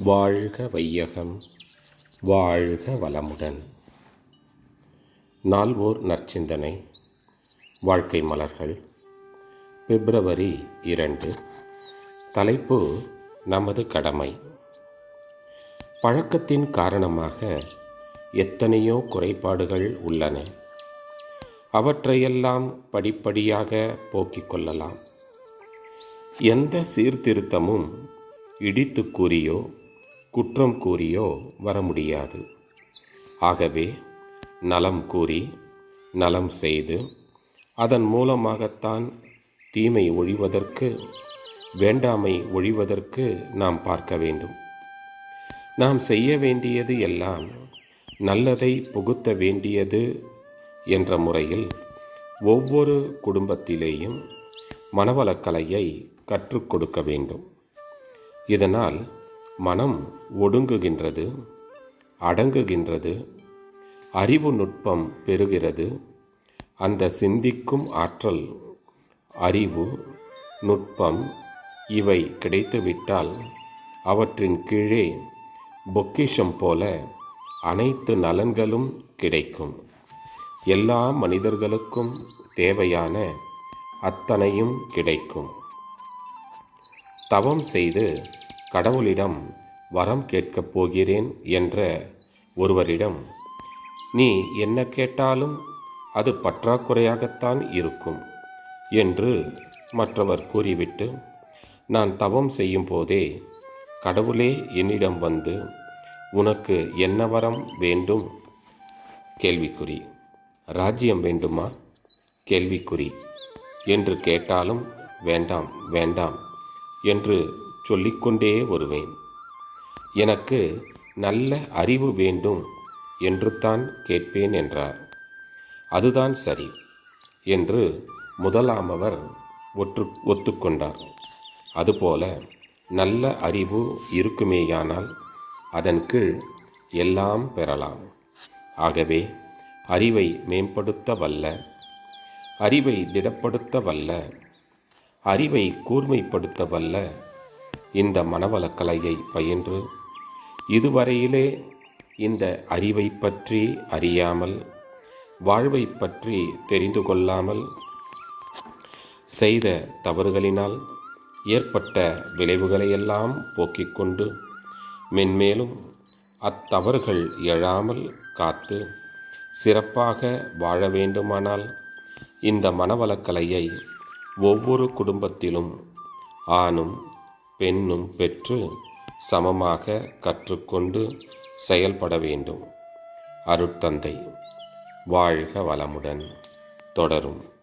வாழ்க வையகம் வாழ்க வளமுடன். நால்வோர் நற்சிந்தனை வாழ்க்கை மலர்கள். பிப்ரவரி இரண்டு. தலைப்பு நமது கடமை. பழக்கத்தின் காரணமாக எத்தனையோ குறைபாடுகள் உள்ளன. அவற்றையெல்லாம் படிப்படியாக போக்கிக் கொள்ளலாம். எந்த சீர்திருத்தமும் இடித்து கூறியோ குற்றம் கூறியோ வர முடியாது ஆகவே நலம் கூறி நலம் செய்து அதன் மூலமாகத்தான் தீமை ஒழிவதற்கு வேண்டாமை ஒழிவதற்கு நாம் பார்க்க வேண்டும். நாம் செய்ய வேண்டியது எல்லாம் நல்லதை புகுத்த வேண்டியது என்ற முறையில் ஒவ்வொரு குடும்பத்திலேயும் மனவளக்கலையை கற்றுக் கொடுக்க வேண்டும். இதனால் மனம் ஒடுங்குகின்றது அடங்குகின்றது அறிவு நுட்பம் பெறுகிறது. அந்த சிந்திக்கும் ஆற்றல் அறிவு நுட்பம் இவை கிடைத்துவிட்டால் அவற்றின் கீழே பொக்கிஷம் போல அனைத்து நலன்களும் கிடைக்கும். எல்லா மனிதர்களுக்கும் தேவையான அத்தனையும் கிடைக்கும். தவம் செய்து கடவுளிடம் வரம் கேட்கப் போகிறேன் என்ற ஒருவரிடம் நீ என்ன கேட்டாலும் அது பற்றாக்குறையாகத்தான் இருக்கும் என்று மற்றவர் கூறிவிட்டு நான் தவம் செய்யும் போதே கடவுளே என்னிடம் வந்து உனக்கு என்ன வரம் வேண்டும்? கேள்விக்குறி. ராஜ்யம் வேண்டுமா? கேள்விக்குறி. என்று கேட்டாலும் வேண்டாம் வேண்டாம் என்று சொல்லிக்கொண்டே வருவேன். எனக்கு நல்ல அறிவு வேண்டும் என்று தான் கேட்பேன் என்றார். அதுதான் சரி என்று முதலாமவர் ஒற்று ஒத்துக்கொண்டார். அதுபோல நல்ல அறிவு இருக்குமேயானால் அதன் கீழ் எல்லாம் பெறலாம். ஆகவே அறிவை மேம்படுத்த வல்ல அறிவை திடப்படுத்த வல்ல அறிவை கூர்மைப்படுத்த வல்ல இந்த மனவளக்கலையை பயின்று இதுவரையிலே இந்த அறிவை பற்றி அறியாமல் வாழ்வை பற்றி தெரிந்து கொள்ளாமல் செய்த தவறுகளினால் ஏற்பட்ட விளைவுகளையெல்லாம் போக்கிக் கொண்டு மென்மேலும் அத்தவறுகள் எழாமல் காத்து சிறப்பாக வாழ வேண்டுமானால் இந்த மனவளக்கலையை ஒவ்வொரு குடும்பத்திலும் ஆணும் பெண்ணும் பெற்று சமமாக கற்றுக்கொண்டு செயல்பட வேண்டும். அருட்தந்தை. வாழ்க வளமுடன். தொடரும்.